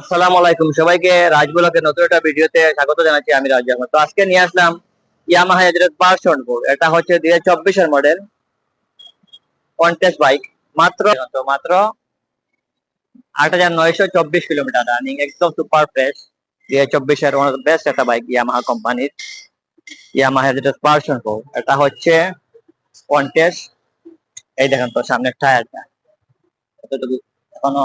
আসসালামু আলাইকুম। সবাইকে রাজবুলকের নতুন একটা ভিডিওতে স্বাগত জানাচ্ছি আমি রাজ তো আজকে নিয়ে আসলাম ইয়ামাহা এজরেস ভার্সন ফোর এটা হচ্ছে দুই হাজার চব্বিশের মডেল কন্টেস্ট বাইক মাত্র মাত্র আট হাজার নয়শো চব্বিশ কিলোমিটার রানিং একদম সুপার ফ্রেশ দুই হাজার চব্বিশের ওয়ান অফ দ্য বেস্ট একটা বাইক ইয়ামাহা কোম্পানির ইয়ামাহা এজরেস ভার্সন ফোর এটা হচ্ছে কন্টেস্ট এই দেখেন তো সামনের টায়ারটা এতটুকু এখনও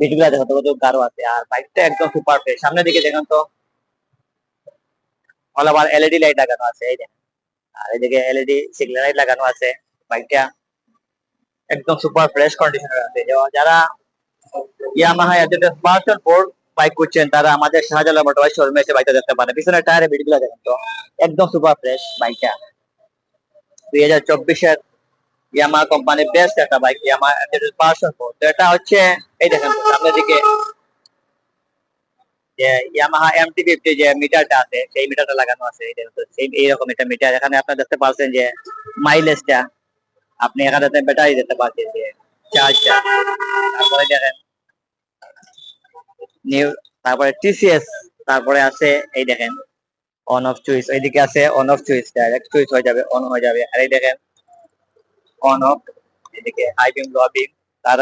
বিটগুলা দেখো কত গাঢ় আছে। আর বাইকটা একদম সুপার ফ্রেশ সামনের দিকে দেখেন তো। অল ওভার এলইডি লাইট লাগানো আছে, এই দেখেন আর এদিকে এলইডি সিগন্যাল লাইট লাগানো আছে বাইকটা একদম সুপার ফ্রেশ কন্ডিশনে আছে যারা ইয়ামাহা এজেন্টের ভার্সন ফোর বাইক করছেন, তারা আমাদের শাহজালাল মোটরবাইক শোরুমে এসে বাইকটা দেখতে পারে। পিছনের টায়ারে বিটগুলা দেখেন তো। একদম সুপার ফ্রেশ বাইকটা দুই হাজার চব্বিশের ইয়ামাহা কোম্পানির বেস্ট একটা বাইক এজেন্টের ভার্সন তো এটা হচ্ছে, এই দেখেন, সামনের দিকে। যে ইয়ামাহা এমটি ফিফটি যে মিটারটা আছে, সেই মিটারটা লাগানো আছে। এই দেখুন সেই এইরকম একটা মিটার এখানে আপনারা দেখতে পাচ্ছেন যে মাইলেজটা আপনি এখানে ব্যাটারি দেখতে পাচ্ছেন যে চার্জটা তারপরে দেখেন নিউ তারপরে টিসিএস তারপরে আছে, এই দেখেন অন অফ চুইস এইদিকে আছে on off switch direct switch হয়ে যাবে অন হয়ে যাবে। আর এই দেখেন অন অফ এদিকে হাই বিম লো বিম তার,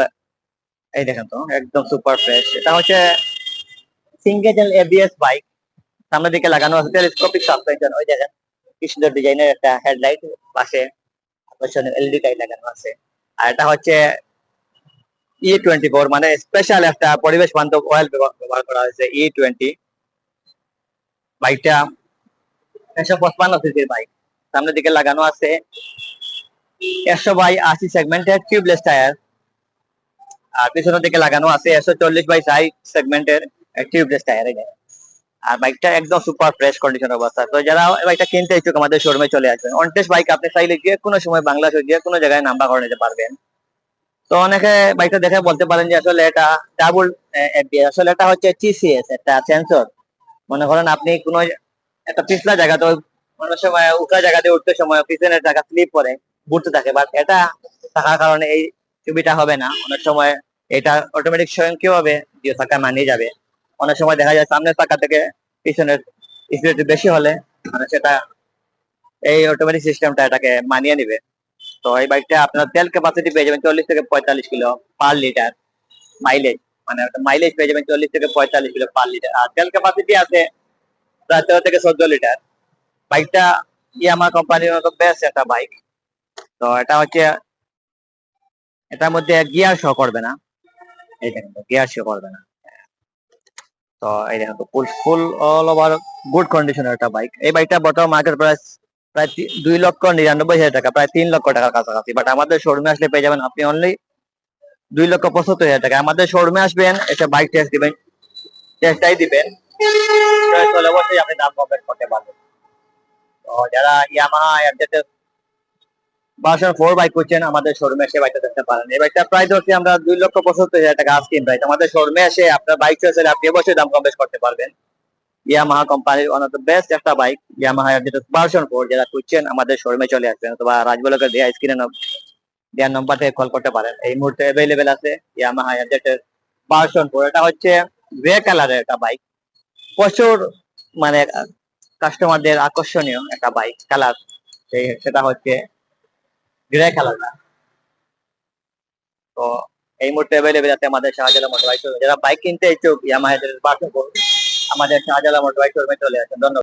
এই দেখেন তো, একদম সুপার ফ্রেশ এটা হচ্ছে সিঙ্গেল এবিএস বাইক সামনের দিকে লাগানো আছে টেলিস্কোপিক সাসপেনশন ওই দেখেন, কি সুন্দর ডিজাইনের একটা হেডলাইট পাশে পেছনে এলইডি লাইট লাগানো আছে। আর এটা হচ্ছে ই টোয়েন্টি ফোর মানে স্পেশাল একটা পরিবেশ বান্ধব অয়েল ব্যবহার করা হয়েছে ই টোয়েন্টি বাইকটা একশো পঁচপান্ন বাইক সামনের দিকে লাগানো আছে একশো বাই আশি সেগমেন্টের টিউবলেস টায়ার আর পিছনের দিকে লাগানো আছে একশো চল্লিশ বাই সেগমেন্টের টিউবলেস টায়ার আর বাইকটা একদম সুপার ফ্রেশ কন্ডিশন অবস্থা। তো যারা বাইকটা কিনতে ইচ্ছুক আমাদের শোরুমে চলে আসবেন। বাইক আপনি চাইলে কোনো সময় বাংলাদেশের যে কোনো জায়গায় নাম্বার করে নিতে পারবেন। তো অনেকে বাইকটা দেখে বলতে পারেন যে আসলে এটা ডাবল আসলে এটা হচ্ছে টিসিএস একটা সেন্সর মনে করেন আপনি কোনো একটা পিছলা জায়গা তো অনেক সময় উঠা জায়গাতে উঠতে সময়, পিছনের জায়গা স্লিপ করে ঘুরতে থাকে বাট এটা থাকার কারণে এই ছবিটা হবে না। অনেক সময় এটা অটোমেটিক স্বয়ংক্রিয় ভাবে যে চাকা মানিয়ে যাবে। অনেক সময় দেখা যায় সামনের চাকা থেকে পিছনের স্পিড বেশি হলে মানে সেটা এই অটোমেটিক সিস্টেমটা এটাকে মানিয়ে নিবে। তো এই বাইকটা আপনার তেল ক্যাপাসিটি পেয়ে যাবেন চল্লিশ থেকে পঁয়তাল্লিশ কিলো পার লিটার মাইলেজ মানে মাইলেজ পেয়ে যাবেন চল্লিশ থেকে পঁয়তাল্লিশ কিলো পার লিটার আর তেল ক্যাপাসিটি আছে প্রায় তেরো থেকে চোদ্দ লিটার বাইকটা ইয়ামা কোম্পানির মতো বেস্ট একটা বাইক তো এটা হচ্ছে, এটার মধ্যে গিয়ার শো করবে না। এই দেখেন গিয়ার শো করবে না। তো এই দেখেন full full all over good কন্ডিশনের একটা বাইক এই বাইকটা বর্তমান মার্কেট প্রাইস প্রায় দুই লক্ষ নিরানব্বই হাজার টাকা, প্রায় তিন লক্ষ টাকার কাছাকাছি। বাট আমাদের শোরুমে আসলে পেয়ে যাবেন আপনি অনলি দুই লক্ষ পঁচাত্তর হাজার টাকা। আমাদের শোরুমে আসবেন, এসে বাইক টেস্ট দিবেন টেস্টটাই দিবেন। অবশ্যই আপনি দাম কমপ্লিট করতে পারবেন। তো যারা ইয়ামাহা এফজেটের ভার্সন ফোর বাইক করছেন আমাদের শোরুমে এসে বাইকটা দেখতে পারেন। এই বাইকটা প্রায় ধরছি আমরা দুই লক্ষ পঁচাত্তর হাজার টাকা আজকিন প্রাইস আমাদের শোরুমে এসে আপনার বাইক চয়েস হলে আপনি অবশ্যই দাম কম বেশ করতে পারবেন। ইয়ামাহা কোম্পানির ওয়ান অফ দ্য বেস্ট একটা বাইক ইয়ামাহা যেটা ভার্সন ফোর যারা খুঁজছেন আমাদের শোরুমে চলে আসবেন অথবা রাজবলকের দেয়া স্ক্রিনে দেওয়ার নাম্বার থেকে কল করতে পারেন। এই মুহূর্তে অ্যাভেলেবেল আছে ইয়ামাহা যেটা ভার্সন ফোর এটা হচ্ছে গ্রে কালারের একটা বাইক প্রচুর মানে কাস্টমারদের আকর্ষণীয় একটা বাইক কালার সেটা হচ্ছে গ্রে কালারটা তো এই মুহূর্তে অ্যাভেলেবেল আছে আমাদের শাহজালা মোটর বাইক যারা বাইক কিনতে ইচ্ছুক ইয়ামাহা ভার্সন ফোর আমাদের শাহজালা মোটর বাইক চলে আসেন। ধন্যবাদ।